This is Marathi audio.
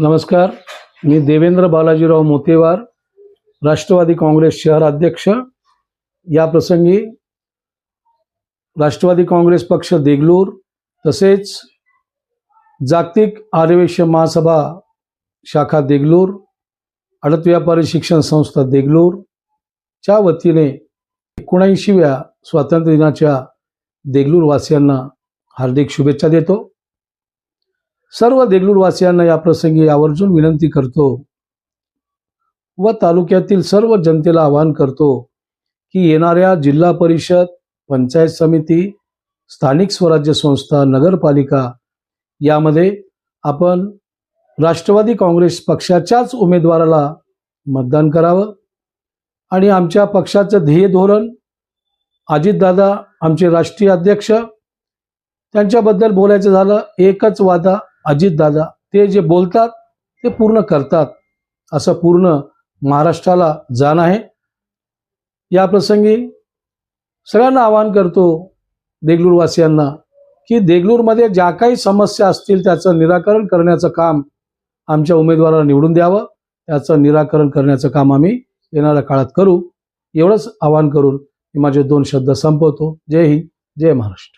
नमस्कार. मी देवेंद्र बालाजीराव मोतेवार राष्ट्रवादी काँग्रेस शहर अध्यक्ष. या प्रसंगी राष्ट्रवादी काँग्रेस पक्ष देगलूर तसेच जागतिक आर्यवेश महासभा शाखा देगलूर अडत व्यापारी शिक्षण संस्था देगलूर च्या वतीने एकोणऐंशीव्या स्वातंत्र्य दिनाच्या देगलूरवासियांना हार्दिक शुभेच्छा देतो. सर्व देगलूरवासियांना या प्रसंगी आवर्जून विनंती करतो व तालुक्यातील सर्व जनतेला आवाहन करतो की येणाऱ्या जिल्हा परिषद पंचायत समिती स्थानिक स्वराज्य संस्था नगरपालिका यामध्ये आपण राष्ट्रवादी काँग्रेस पक्षाच्याच उमेदवाराला मतदान करावं आणि आमच्या पक्षाचं ध्येय धोरण अजितदादा आमचे राष्ट्रीय अध्यक्ष त्यांच्याबद्दल बोलायचं झालं एकच वादा अजितदादा ते जे बोलतात ते पूर्ण करतात असं पूर्ण महाराष्ट्राला जाण आहे. या प्रसंगी सगळ्यांना आवाहन करतो देगलूरवासियांना की देगलूरमध्ये ज्या काही समस्या असतील त्याचं निराकरण करण्याचं काम आमच्या उमेदवाराला निवडून द्यावं. त्याचं निराकरण करण्याचं काम आम्ही येणाऱ्या काळात करू. एवढंच आवाहन करून मी माझे दोन शब्द संपवतो. जय हिंद जय महाराष्ट्र.